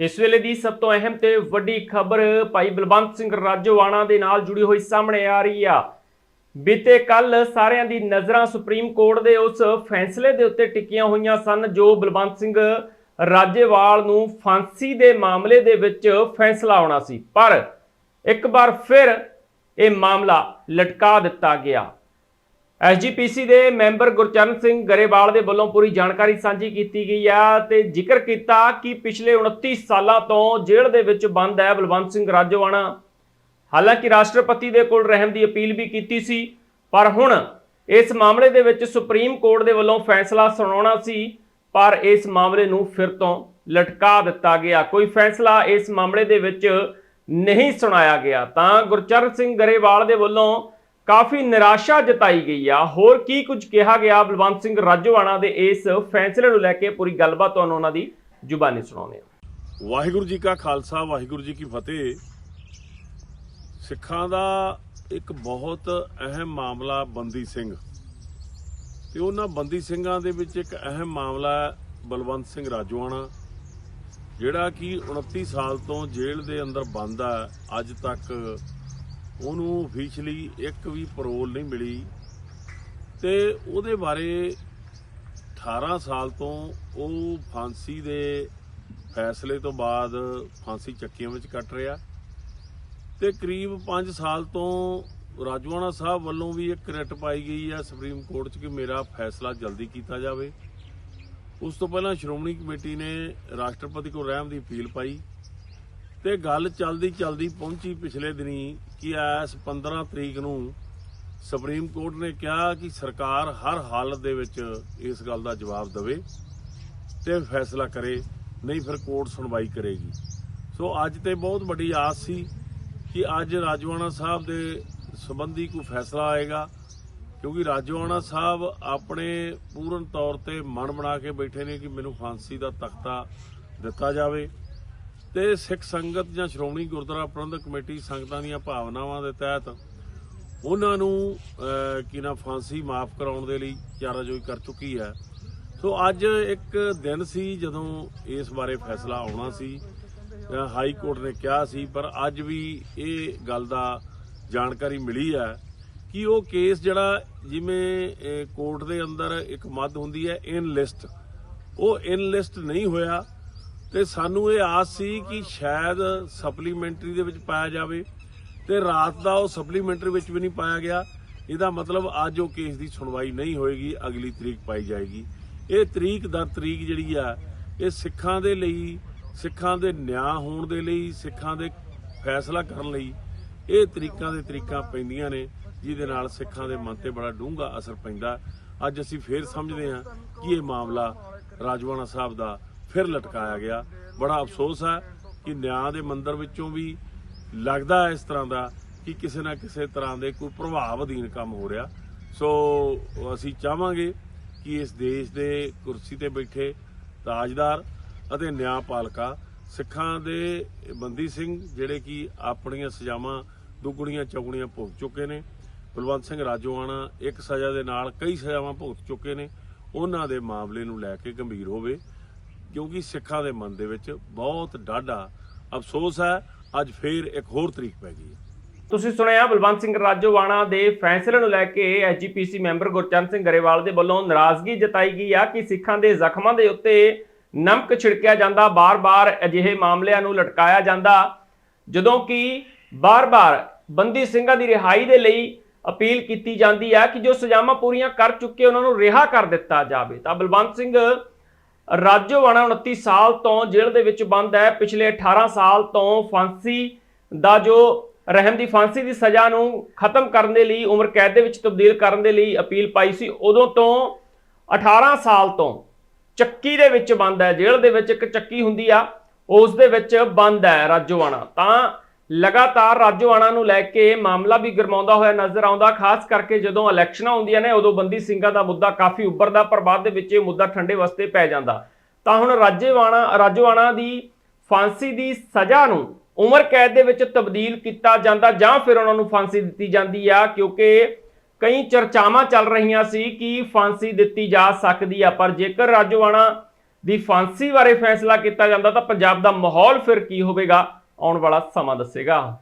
ਇਸ ਵੇਲੇ ਦੀ ਸਭ ਤੋਂ ਅਹਿਮ ਤੇ ਵੱਡੀ ਖਬਰ ਭਾਈ ਬਲਵੰਤ ਸਿੰਘ ਰਾਜੋਵਾਣਾ ਦੇ ਨਾਲ ਜੁੜੀ ਹੋਈ ਸਾਹਮਣੇ ਆ ਰਹੀ ਆ। ਬੀਤੇ ਕੱਲ ਸਾਰਿਆਂ ਦੀ ਨਜ਼ਰਾਂ ਸੁਪਰੀਮ ਕੋਰਟ ਦੇ ਉਸ ਫੈਸਲੇ ਦੇ ਉੱਤੇ ਟਿਕੀਆਂ ਹੋਈਆਂ ਸਨ, ਜੋ ਬਲਵੰਤ ਸਿੰਘ ਰਾਜੇਵਾਲ ਨੂੰ ਫਾਂਸੀ ਦੇ ਮਾਮਲੇ ਦੇ ਵਿੱਚ ਫੈਸਲਾ ਆਉਣਾ ਸੀ। ਪਰ ਇੱਕ ਵਾਰ ਫਿਰ ਇਹ ਮਾਮਲਾ ਲਟਕਾ ਦਿੱਤਾ ਗਿਆ। ਐਸਜੀਪੀਸੀ ਦੇ ਮੈਂਬਰ ਗੁਰਚਰਨ ਸਿੰਘ ਗਰੇਵਾਲ ਦੇ ਵੱਲੋਂ ਪੂਰੀ ਜਾਣਕਾਰੀ ਸਾਂਝੀ ਕੀਤੀ ਗਈ ਹੈ ਤੇ ਜ਼ਿਕਰ ਕੀਤਾ ਕਿ ਪਿਛਲੇ 29 ਸਾਲਾਂ ਤੋਂ ਜੇਲ੍ਹ ਦੇ ਵਿੱਚ ਬੰਦ ਹੈ ਬਲਵੰਤ ਸਿੰਘ ਰਾਜੋਆਣਾ। ਹਾਲਾਂਕਿ ਰਾਸ਼ਟਰਪਤੀ ਦੇ ਕੋਲ ਰਹਿਣ ਦੀ ਅਪੀਲ ਵੀ ਕੀਤੀ ਸੀ, ਪਰ ਹੁਣ ਇਸ ਮਾਮਲੇ ਦੇ ਵਿੱਚ ਸੁਪਰੀਮ ਕੋਰਟ ਦੇ ਵੱਲੋਂ ਫੈਸਲਾ ਸੁਣਾਉਣਾ ਸੀ, ਪਰ ਇਸ ਮਾਮਲੇ ਨੂੰ ਫਿਰ ਤੋਂ ਲਟਕਾ ਦਿੱਤਾ ਗਿਆ। ਕੋਈ ਫੈਸਲਾ ਇਸ ਮਾਮਲੇ ਦੇ ਵਿੱਚ ਨਹੀਂ ਸੁਣਾਇਆ ਗਿਆ। ਤਾਂ ਗੁਰਚਰਨ ਸਿੰਘ ਗਰੇਵਾਲ ਦੇ ਵੱਲੋਂ ਕਾਫੀ ਨਿਰਾਸ਼ਾ ਜਤਾਈ ਗਈ ਆ। ਹੋਰ ਕੀ ਕੁਝ ਕਿਹਾ ਗਿਆ ਬਲਵੰਤ ਸਿੰਘ ਰਾਜੋਆਣਾ ਦੇ ਇਸ ਫੈਸਲੇ ਨੂੰ ਲੈ ਕੇ? ਪੂਰੀ ਗੱਲਬਾਤ ਤੁਹਾਨੂੰ ਉਹਨਾਂ ਦੀ ਜ਼ੁਬਾਨੀ ਸੁਣਾਉਂਦੇ ਹਾਂ। ਵਾਹਿਗੁਰੂ ਜੀ ਕਾ ਖਾਲਸਾ, ਵਾਹਿਗੁਰੂ ਜੀ ਕੀ ਫਤਿਹ। ਸਿੱਖਾਂ ਦਾ ਇੱਕ ਬਹੁਤ ਅਹਿਮ ਮਾਮਲਾ ਬੰਦੀ ਸਿੰਘ। ਤੇ ਉਹਨਾਂ ਬੰਦੀ ਸਿੰਘਾਂ ਦੇ ਵਿੱਚ ਇੱਕ ਅਹਿਮ ਮਾਮਲਾ ਹੈ ਬਲਵੰਤ ਸਿੰਘ ਰਾਜੋਆਣਾ, ਜਿਹੜਾ ਕਿ 29 ਸਾਲ ਤੋਂ ਜੇਲ੍ਹ ਦੇ ਅੰਦਰ ਬੰਦ ਹੈ ਅੱਜ ਤੱਕ ਉਹਨੂੰ ਅਫੀਸ਼ੀਅਲੀ ਇੱਕ ਵੀ ਪਰੋਲ ਨਹੀਂ ਮਿਲੀ। ਤੇ ਉਹਦੇ ਬਾਰੇ 18 ਸਾਲ ਤੋਂ ਉਹ ਫਾਂਸੀ ਦੇ ਫੈਸਲੇ ਤੋਂ ਬਾਅਦ ਫਾਂਸੀ ਚੱਕੀਆਂ ਵਿੱਚ ਕੱਟ ਰਿਹਾ। ਤੇ ਕਰੀਬ 5 ਸਾਲ ਤੋਂ ਰਾਜਵਾਨਾ ਸਾਹਿਬ ਵੱਲੋਂ ਵੀ ਇੱਕ ਰਿਟ ਪਾਈ ਗਈ ਹੈ ਸੁਪਰੀਮ ਕੋਰਟ 'ਚ ਕਿ ਮੇਰਾ ਫੈਸਲਾ ਜਲਦੀ ਕੀਤਾ ਜਾਵੇ। ਉਸ ਤੋਂ ਪਹਿਲਾਂ ਸ਼੍ਰੋਮਣੀ ਕਮੇਟੀ ਨੇ ਰਾਸ਼ਟਰਪਤੀ ਕੋਲ ਰਹਿਮ ਦੀ ਅਪੀਲ ਪਾਈ। ਤੇ ਗੱਲ ਚਲਦੀ ਚਲਦੀ ਪਹੁੰਚੀ ਪਿਛਲੇ ਦਿਨੀ ਕਿ ਐਸ 15 ਤਰੀਕ ਨੂੰ ਸੁਪਰੀਮ ਕੋਰਟ ਨੇ ਕਿਹਾ ਕਿ ਸਰਕਾਰ ਹਰ ਹਾਲਤ ਦੇ ਵਿੱਚ ਇਸ ਗੱਲ ਦਾ ਜਵਾਬ ਦੇਵੇ ਤੇ ਫੈਸਲਾ ਕਰੇ, ਨਹੀਂ ਫਿਰ ਕੋਰਟ ਸੁਣਵਾਈ ਕਰੇਗੀ। ਸੋ ਅੱਜ ਤੇ ਬਹੁਤ ਵੱਡੀ ਆਸ ਸੀ ਕਿ ਅੱਜ ਰਾਜਵਾਨਾ ਸਾਹਿਬ ਦੇ ਸੰਬੰਧੀ ਕੋਈ ਫੈਸਲਾ ਆਏਗਾ, ਕਿਉਂਕਿ ਰਾਜਵਾਨਾ ਸਾਹਿਬ ਆਪਣੇ ਪੂਰਨ ਤੌਰ ਤੇ ਮਨ ਬਣਾ ਕੇ ਬੈਠੇ ਨੇ ਕਿ ਮੈਨੂੰ ਫਾਂਸੀ ਦਾ ਤਖਤਾ ਦਿੱਤਾ ਜਾਵੇ। ਤੇ ਸਿੱਖ ਸੰਗਤ ਜਾਂ ਸ਼੍ਰੋਮਣੀ ਗੁਰਦੁਆਰਾ ਪ੍ਰਬੰਧਕ ਕਮੇਟੀ ਸੰਗਤਾਂ ਦੀਆਂ ਭਾਵਨਾਵਾਂ ਦੇ ਤਹਿਤ ਉਹਨਾਂ ਨੂੰ ਕੀ ਨਾ ਫਾਂਸੀ ਮਾਫ ਕਰਾਉਣ ਦੇ ਲਈ ਚਾਰਾਜੋਈ ਕਰ ਚੁੱਕੀ ਹੈ। ਸੋ ਅੱਜ ਇੱਕ ਦਿਨ ਸੀ ਜਦੋਂ ਇਸ ਬਾਰੇ ਫੈਸਲਾ ਆਉਣਾ ਸੀ। ਹਾਈ ਕੋਰਟ ਨੇ ਕਿਹਾ ਸੀ, ਪਰ ਅੱਜ ਵੀ ਇਹ ਗੱਲ ਦਾ ਜਾਣਕਾਰੀ ਮਿਲੀ ਹੈ ਕਿ ਉਹ ਕੇਸ ਜਿਹੜਾ ਜਿਵੇਂ ਕੋਰਟ ਦੇ ਅੰਦਰ ਇੱਕ ਮੱਦ ਹੁੰਦੀ ਹੈ ਇਨ ਲਿਸਟ ਉਹ ਇਨ ਲਿਸਟ ਨਹੀਂ ਹੋਇਆ। ਤੇ ਸਾਨੂੰ ਇਹ ਆਸ ਸੀ ਕਿ ਸ਼ਾਇਦ ਸਪਲੀਮੈਂਟਰੀ ਦੇ ਵਿੱਚ ਪਾਇਆ ਜਾਵੇ ਤੇ ਰਾਤ ਦਾ ਉਹ ਸਪਲੀਮੈਂਟਰੀ ਵਿੱਚ ਵੀ ਨਹੀਂ ਪਾਇਆ ਗਿਆ। ਇਹਦਾ ਮਤਲਬ ਅੱਜ ਉਹ ਕੇਸ ਦੀ ਸੁਣਵਾਈ ਨਹੀਂ ਹੋਏਗੀ, ਅਗਲੀ ਤਰੀਕ ਪਾਈ ਜਾਏਗੀ। ਇਹ ਤਰੀਕ ਦਰ ਤਰੀਕ ਜਿਹੜੀ ਆ, ਇਹ ਸਿੱਖਾਂ ਦੇ ਲਈ, ਸਿੱਖਾਂ ਦੇ ਨਿਆਂ ਹੋਣ ਦੇ ਲਈ, ਸਿੱਖਾਂ ਦੇ ਫੈਸਲਾ ਕਰਨ ਲਈ ਇਹ ਤਰੀਕਾਂ ਦੇ ਤਰੀਕਾਂ ਪੈਂਦੀਆਂ ਨੇ, ਜਿਹਦੇ ਨਾਲ ਸਿੱਖਾਂ ਦੇ ਮਨ ਤੇ ਬੜਾ ਡੂੰਘਾ ਅਸਰ ਪੈਂਦਾ। ਅੱਜ ਅਸੀਂ ਫੇਰ ਸਮਝਦੇ ਹਾਂ ਕਿ ਇਹ ਮਾਮਲਾ ਰਾਜਵਾਨਾ ਸਾਹਿਬ ਦਾ ਫਿਰ ਲਟਕਾਇਆ ਗਿਆ। ਬੜਾ ਅਫਸੋਸ ਹੈ ਕਿ ਨਿਆਂ ਦੇ ਮੰਦਰ ਵਿੱਚੋਂ ਵੀ ਲੱਗਦਾ ਇਸ ਤਰ੍ਹਾਂ ਦਾ ਕਿ ਕਿਸੇ ਨਾ ਕਿਸੇ ਤਰ੍ਹਾਂ ਦੇ ਕੋਈ ਪ੍ਰਭਾਵ ਅਧੀਨ ਕੰਮ ਹੋ ਰਿਹਾ। ਸੋ, ਅਸੀਂ ਚਾਹਾਂਗੇ ਕਿ ਇਸ ਦੇਸ਼ ਦੇ ਕੁਰਸੀ ਤੇ ਬੈਠੇ ਤਾਜਦਾਰ ਅਤੇ ਨਿਆਂਪਾਲਕਾ ਸਿੱਖਾਂ ਦੇ ਬੰਦੀ ਸਿੰਘ, ਜਿਹੜੇ ਕਿ ਆਪਣੀਆਂ ਸਜ਼ਾਵਾਂ ਦੁੱਗਣੀਆਂ ਚੌਗਣੀਆਂ ਭੁਗਤ ਚੁੱਕੇ ਨੇ। ਬਲਵੰਤ ਸਿੰਘ ਰਾਜੋਆਣਾ ਇੱਕ ਸਜ਼ਾ ਦੇ ਨਾਲ ਕਈ ਸਜ਼ਾਵਾਂ ਭੁਗਤ ਚੁੱਕੇ ਨੇ। ਉਹਨਾਂ ਦੇ ਮਾਮਲੇ ਨੂੰ ਲੈ ਕੇ ਗੰਭੀਰ ਹੋਵੇ। ਕਿਉਂਕਿ ਸਿੱਖਾਂ ਦੇ ਮਨ ਦੇ ਵਿੱਚ ਬਹੁਤ ਡਾਢਾ ਅਫਸੋਸ ਹੈ, ਅੱਜ ਫੇਰ ਇੱਕ ਹੋਰ ਤਰੀਕ ਪੈ ਗਈ ਹੈ। ਤੁਸੀਂ ਸੁਣਿਆ ਬਲਵੰਤ ਸਿੰਘ ਰਾਜੋਵਾਣਾ ਦੇ ਫੈਸਲੇ ਨੂੰ ਲੈ ਕੇ ਐਸਜੀਪੀਸੀ ਮੈਂਬਰ ਗੁਰਚਰਨ ਸਿੰਘ ਗਰੇਵਾਲ ਦੇ ਵੱਲੋਂ ਨਾਰਾਜ਼ਗੀ ਜਤਾਈ ਗਈ ਆ ਕਿ ਸਿੱਖਾਂ ਦੇ ਜ਼ਖਮਾਂ ਦੇ ਉੱਤੇ ਨਮਕ ਛਿੜਕਿਆ ਜਾਂਦਾ, ਬਾਰ-ਬਾਰ ਅਜਿਹੇ ਮਾਮਲਿਆਂ ਨੂੰ ਲਟਕਾਇਆ ਜਾਂਦਾ। ਜਦੋਂ ਕਿ ਬਾਰ-ਬਾਰ ਬੰਦੀ ਸਿੰਘਾਂ ਦੀ ਰਿਹਾਈ ਦੇ ਲਈ ਅਪੀਲ ਕੀਤੀ ਜਾਂਦੀ ਹੈ ਕਿ ਜੋ ਸਜ਼ਾਵਾਂ ਪੂਰੀਆਂ ਕਰ ਚੁੱਕੇ ਉਹਨਾਂ ਨੂੰ ਰਿਹਾ ਕਰ ਦਿੱਤਾ ਜਾਵੇ। ਤਾਂ ਬਲਵੰਤ ਸਿੰਘ ਰਾਜੋਵਾਣਾ 29 ਸਾਲ ਤੋਂ ਜੇਲ੍ਹ ਦੇ ਵਿੱਚ ਬੰਦ ਹੈ। ਪਿਛਲੇ 18 ਸਾਲ ਤੋਂ ਫਾਂਸੀ ਦਾ ਜੋ ਰਹਿਮ ਦੀ ਫਾਂਸੀ ਦੀ ਸਜ਼ਾ ਨੂੰ ਖਤਮ ਕਰਨ ਦੇ ਲਈ, ਉਮਰ ਕੈਦ ਦੇ ਵਿੱਚ ਤਬਦੀਲ ਕਰਨ ਦੇ ਲਈ ਅਪੀਲ ਪਾਈ ਸੀ, ਉਦੋਂ ਤੋਂ 18 ਸਾਲ ਤੋਂ ਚੱਕੀ ਦੇ ਵਿੱਚ ਬੰਦ ਹੈ। ਜੇਲ੍ਹ ਦੇ ਵਿੱਚ ਇੱਕ ਚੱਕੀ ਹੁੰਦੀ ਆ, ਉਸ ਦੇ ਵਿੱਚ ਬੰਦ ਹੈ ਰਾਜੋਆਣਾ ਤਾਂ ਲਗਾਤਾਰ ਰਾਜੋਆਣਾ ਨੂੰ ਲੈ ਕੇ ਮਾਮਲਾ ਵੀ ਗਰਮਾਉਂਦਾ ਹੋਇਆ ਨਜ਼ਰ ਆਉਂਦਾ, ਖਾਸ ਕਰਕੇ ਜਦੋਂ ਇਲੈਕਸ਼ਨਾਂ ਹੁੰਦੀਆਂ ਨੇ, ਉਦੋਂ ਬੰਦੀ ਸਿੰਘਾਂ ਦਾ ਮੁੱਦਾ ਕਾਫੀ ਉੱਭਰਦਾ, ਪਰ ਬਾਅਦ ਦੇ ਵਿੱਚ ਇਹ ਮੁੱਦਾ ਠੰਡੇ ਵਸਤੇ ਪੈ ਜਾਂਦਾ। ਤਾਂ ਹੁਣ ਰਾਜੇਵਾਣਾ ਰਾਜੋਆਣਾ ਦੀ ਫਾਂਸੀ ਦੀ ਸਜ਼ਾ ਨੂੰ ਉਮਰ ਕੈਦ ਦੇ ਵਿੱਚ ਤਬਦੀਲ ਕੀਤਾ ਜਾਂਦਾ, ਜਾਂ ਫਿਰ ਉਹਨਾਂ ਨੂੰ ਫਾਂਸੀ ਦਿੱਤੀ ਜਾਂਦੀ ਆ, ਕਿਉਂਕਿ ਕਈ ਚਰਚਾਵਾਂ ਚੱਲ ਰਹੀਆਂ ਸੀ ਕਿ ਫਾਂਸੀ ਦਿੱਤੀ ਜਾ ਸਕਦੀ ਆ, ਪਰ ਜੇਕਰ ਰਾਜੋਆਣਾ ਦੀ ਫਾਂਸੀ ਬਾਰੇ ਫੈਸਲਾ ਕੀਤਾ ਜਾਂਦਾ, ਤਾਂ ਪੰਜਾਬ ਦਾ ਮਾਹੌਲ ਫਿਰ ਕੀ ਹੋਵੇਗਾ? ਆਉਣ ਵਾਲਾ ਸਮਾਂ ਦੱਸੇਗਾ।